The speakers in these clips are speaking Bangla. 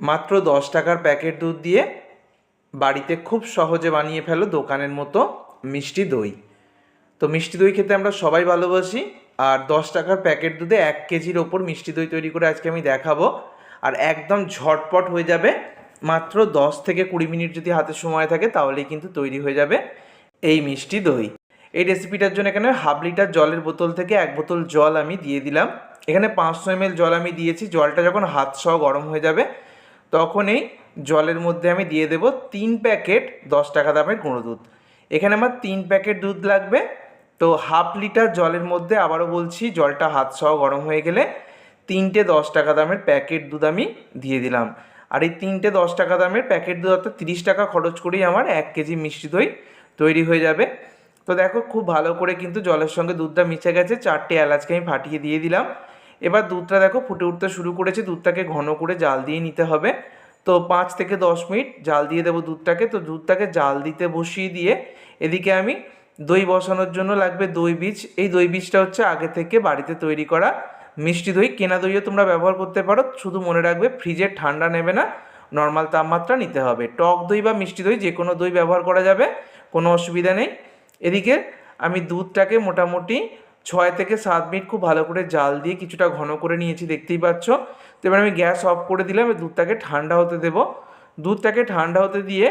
মাত্র দশ টাকার প্যাকেট দুধ দিয়ে বাড়িতে খুব সহজে বানিয়ে ফেলো দোকানের মতো মিষ্টি দই। তো মিষ্টি দই খেতে আমরা সবাই ভালোবাসি আর দশ টাকার প্যাকেট দুধে এক কেজির ওপর মিষ্টি দই তৈরি করে আজকে আমি দেখাবো। আর একদম ঝটপট হয়ে যাবে, মাত্র দশ থেকে কুড়ি মিনিট যদি হাতে সময় থাকে তাহলেই কিন্তু তৈরি হয়ে যাবে এই মিষ্টি দই। এই রেসিপিটার জন্য এখানে হাফ লিটার জলের বোতল থেকে এক বোতল জল আমি দিয়ে দিলাম। এখানে পাঁচশো এমএল জল আমি দিয়েছি, জলটা যখন হাত সহ গরম হয়ে যাবে তখন এই জলের মধ্যে আমি দিয়ে দেবো তিন প্যাকেট দশ টাকা দামের গুঁড়ো দুধ। এখানে আমার তিন প্যাকেট দুধ লাগবে। তো হাফ লিটার জলের মধ্যে আবারও বলছি, জলটা হাত সহ গরম হয়ে গেলে তিনটে দশ টাকা দামের প্যাকেট দুধ আমি দিয়ে দিলাম। আর এই তিনটে দশ টাকা দামের প্যাকেট দুধ অর্থাৎ তিরিশ টাকা খরচ করেই আমার এক কেজি মিষ্টি দই তৈরি হয়ে যাবে। তো দেখো খুব ভালো করে কিন্তু জলের সঙ্গে দুধটা মিশে গেছে। চারটে এলাচকে আমি ফাটিয়ে দিয়ে দিলাম। এবার দুধটা দেখো ফুটে উঠতে শুরু করেছে, দুধটাকে ঘন করে জাল দিয়ে নিতে হবে। তো পাঁচ থেকে দশ মিনিট জাল দিয়ে দেবো দুধটাকে। তো দুধটাকে জাল দিতে বসিয়ে দিয়ে এদিকে আমি দই বসানোর জন্য লাগবে দই বীজ। এই দই বীজটা হচ্ছে আগে থেকে বাড়িতে তৈরি করা মিষ্টি দই। কেনা দইও তোমরা ব্যবহার করতে পারো, শুধু মনে রাখবে ফ্রিজে ঠান্ডা নেবে না, নর্মাল তাপমাত্রা নিতে হবে। টক দই বা মিষ্টি দই, যে কোনো দই ব্যবহার করা যাবে, কোনো অসুবিধা নেই। এদিকে আমি দুধটাকে মোটামুটি ছয় থেকে সাত মিনিট খুব ভালো করে জাল দিয়ে কিছুটা ঘন করে নিয়েছি, দেখতেই পাচ্ছ? তো এবার আমি গ্যাস অফ করে দিলাম দুধটাকে ঠান্ডা হতে দেব। দুধটাকে ঠান্ডা হতে দিয়ে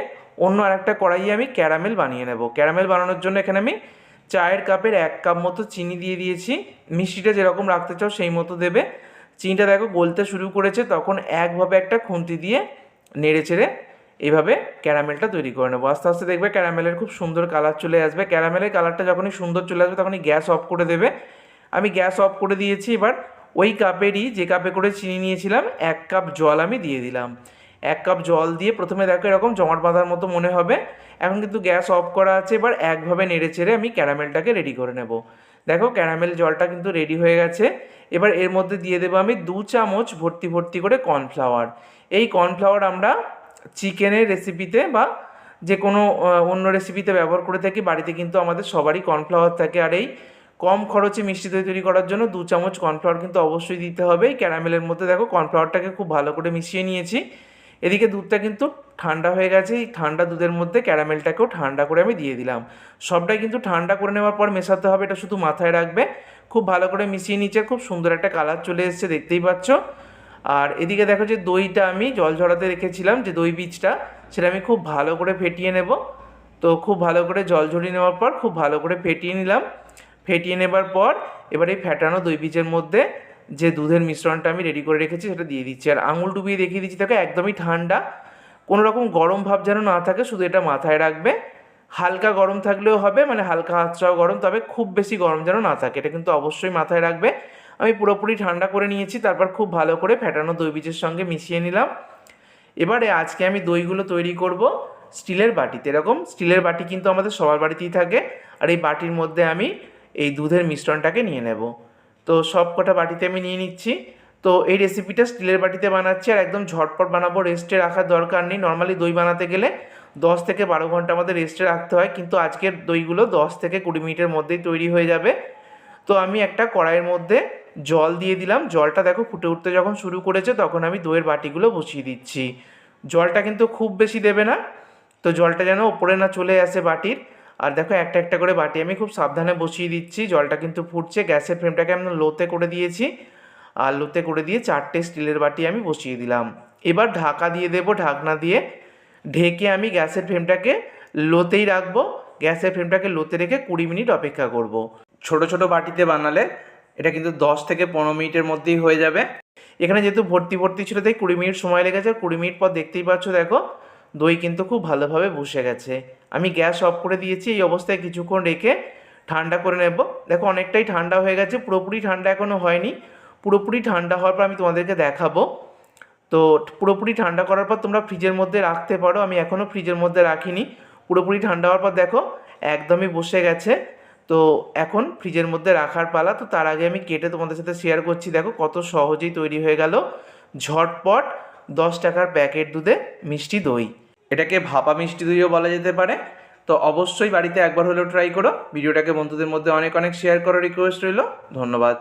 অন্য আরেকটা কড়াইয়ে আমি ক্যারামেল বানিয়ে নেব। ক্যারামেল বানানোর জন্য এখানে আমি চায়ের কাপের এক কাপ মতো চিনি দিয়ে দিয়েছি। মিষ্টিটা যেরকম রাখতে চাও সেই মতো দেবে। চিনিটা দেখো গলতে শুরু করেছে, তখন একভাবে একটা খুন্তি দিয়ে নেড়ে চেড়ে এইভাবে ক্যারামেলটা তৈরি করে নেব। আস্তে আস্তে দেখবে ক্যারামেলের খুব সুন্দর কালার চলে আসবে। ক্যারামেলের কালারটা যখনই সুন্দর চলে আসবে, তখনই গ্যাস অফ করে দেবে। আমি গ্যাস অফ করে দিয়েছি, এবার ওই কাপেরই যে কাপে করে চিনি নিয়েছিলাম, এক কাপ জল আমি দিয়ে দিলাম। এক কাপ জল দিয়ে প্রথমে দেখো এরকম জমাট বাঁধার মতো মনে হবে। এখন কিন্তু গ্যাস অফ করা আছে, এবার একভাবে নেড়ে চেড়ে আমি ক্যারামেলটাকে রেডি করে নেব। দেখো ক্যারামেল জলটা কিন্তু রেডি হয়ে গেছে। এবার এর মধ্যে দিয়ে দেবো আমি দু চামচ ভর্তি ভর্তি করে কর্নফ্লাওয়ার। এই কর্নফ্লাওয়ার আমরা চিকেনের রেসিপিতে বা যে কোনো অন্য রেসিপিতে ব্যবহার করে থাকি। বাড়িতে কিন্তু আমাদের সবারই কর্নফ্লাওয়ার থাকে। আর এই কম খরচে মিষ্টি দই তৈরি করার জন্য দু চামচ কর্নফ্লাওয়ার কিন্তু অবশ্যই দিতে হবে। ক্যারামেলের মধ্যে দেখো কর্নফ্লাওয়ারটাকে খুব ভালো করে মিশিয়ে নিয়েছি। এদিকে দুধটা কিন্তু ঠান্ডা হয়ে গেছে। এই ঠান্ডা দুধের মধ্যে ক্যারামেলটাকেও ঠান্ডা করে আমি দিয়ে দিলাম। সবটাই কিন্তু ঠান্ডা করে নেওয়ার পর মেশাতে হবে। এটা শুধু মাথায় রাখবে। খুব ভালো করে মিশিয়ে নিচ্ছে খুব সুন্দর একটা কালার চলে এসেছে, দেখতেই পাচ্ছ। আর এদিকে দেখো যে দইটা আমি জল ঝরাতে রেখেছিলাম, যে দই বীজটা, সেটা আমি খুব ভালো করে ফেটিয়ে নেব। তো খুব ভালো করে জল ঝরিয়ে নেওয়ার পর খুব ভালো করে ফেটিয়ে নিলাম। ফেটিয়ে নেবার পর এবার এই ফ্যাটানো দই বীজের মধ্যে যে দুধের মিশ্রণটা আমি রেডি করে রেখেছি, সেটা দিয়ে দিচ্ছি। আর আঙুল ডুবিয়ে দেখিয়ে দিচ্ছি, দেখো একদমই ঠান্ডা। কোনো রকম গরম ভাব যেন না থাকে, শুধু এটা মাথায় রাখবে। হালকা গরম থাকলেও হবে মানে হালকা হাত চাও গরম, তবে খুব বেশি গরম যেন না থাকে, এটা কিন্তু অবশ্যই মাথায় রাখবে। আমি পুরোপুরি ঠান্ডা করে নিয়েছি, তারপর খুব ভালো করে ফ্যাটানো দই বীজের সঙ্গে মিশিয়ে নিলাম। এবারে আজকে আমি দইগুলো তৈরি করব স্টিলের বাটিতে। এরকম স্টিলের বাটি কিন্তু আমাদের সবার বাড়িতেই থাকে, আর এই বাটির মধ্যে আমি এই দুধের মিশ্রণটাকে নিয়ে নেব। তো সব কটা বাটিতে আমি নিয়ে নিচ্ছি। তো এই রেসিপিটা স্টিলের বাটিতে বানাচ্ছি, আর একদম ঝটপট বানাবো, রেস্টে রাখার দরকার নেই। নর্মালি দই বানাতে গেলে দশ থেকে বারো ঘণ্টা আমাদের রেস্টে রাখতে হয়, কিন্তু আজকের দইগুলো দশ থেকে কুড়ি মিনিটের মধ্যেই তৈরি হয়ে যাবে। তো আমি একটা কড়াইয়ের মধ্যে জল দিয়ে দিলাম। জলটা দেখো ফুটে উঠতে যখন শুরু করেছে তখন আমি দইয়ের বাটিগুলো বসিয়ে দিচ্ছি। জলটা কিন্তু খুব বেশি দেবে না। তো জলটা যেন ওপরে না চলে আসে বাটির। আর দেখো একটা একটা করে বাটি আমি খুব সাবধানে বসিয়ে দিচ্ছি। জলটা কিন্তু ফুটছে। গ্যাসের ফ্লেমটাকে আমি লোতে করে দিয়েছি। আর লোতে করে দিয়ে চারটে স্টিলের বাটি আমি বসিয়ে দিলাম। এবার ঢাকা দিয়ে দেবো, ঢাকনা দিয়ে। ঢেকে আমি গ্যাসের ফ্লেমটাকে লোতেই রাখব। গ্যাসের ফ্লেমটাকে লোতে রেখে কুড়ি মিনিট অপেক্ষা করব। ছোট ছোট বাটিতে বানালে এটা কিন্তু দশ থেকে পনেরো মিনিটের মধ্যেই হয়ে যাবে। এখানে যেহেতু ভর্তি ভর্তি ছিল, তাই কুড়ি মিনিট সময় লেগেছে। কুড়ি মিনিট পর দেখতেই পাচ্ছ, দেখো, দই কিন্তু খুব ভালোভাবে বসে গেছে। আমি গ্যাস অফ করে দিয়েছি, এই অবস্থায় কিছুক্ষণ রেখে ঠান্ডা করে নেব। দেখো, অনেকটাই ঠান্ডা হয়ে গেছে, পুরোপুরি ঠান্ডা এখনও হয়নি। পুরোপুরি ঠান্ডা হওয়ার পর আমি তোমাদেরকে দেখাবো। তো পুরোপুরি ঠান্ডা করার পর তোমরা ফ্রিজের মধ্যে রাখতে পারো। আমি এখনও ফ্রিজের মধ্যে রাখিনি। পুরোপুরি ঠান্ডা হওয়ার পর দেখো, একদমই বসে গেছে। তো এখন ফ্রিজের মধ্যে রাখার পালা, তো তার আগে আমি কেটে তোমাদের সাথে শেয়ার করছি। দেখো কত সহজেই তৈরি হয়ে গেল। ঝটপট দশ টাকার প্যাকেট দুধে মিষ্টি দই। এটাকে ভাপা মিষ্টি দইও বলা যেতে পারে। তো অবশ্যই বাড়িতে একবার হলেও ট্রাই করো। ভিডিওটাকে বন্ধুদের মধ্যে অনেক অনেক শেয়ার করার রিকোয়েস্ট রইল। ধন্যবাদ।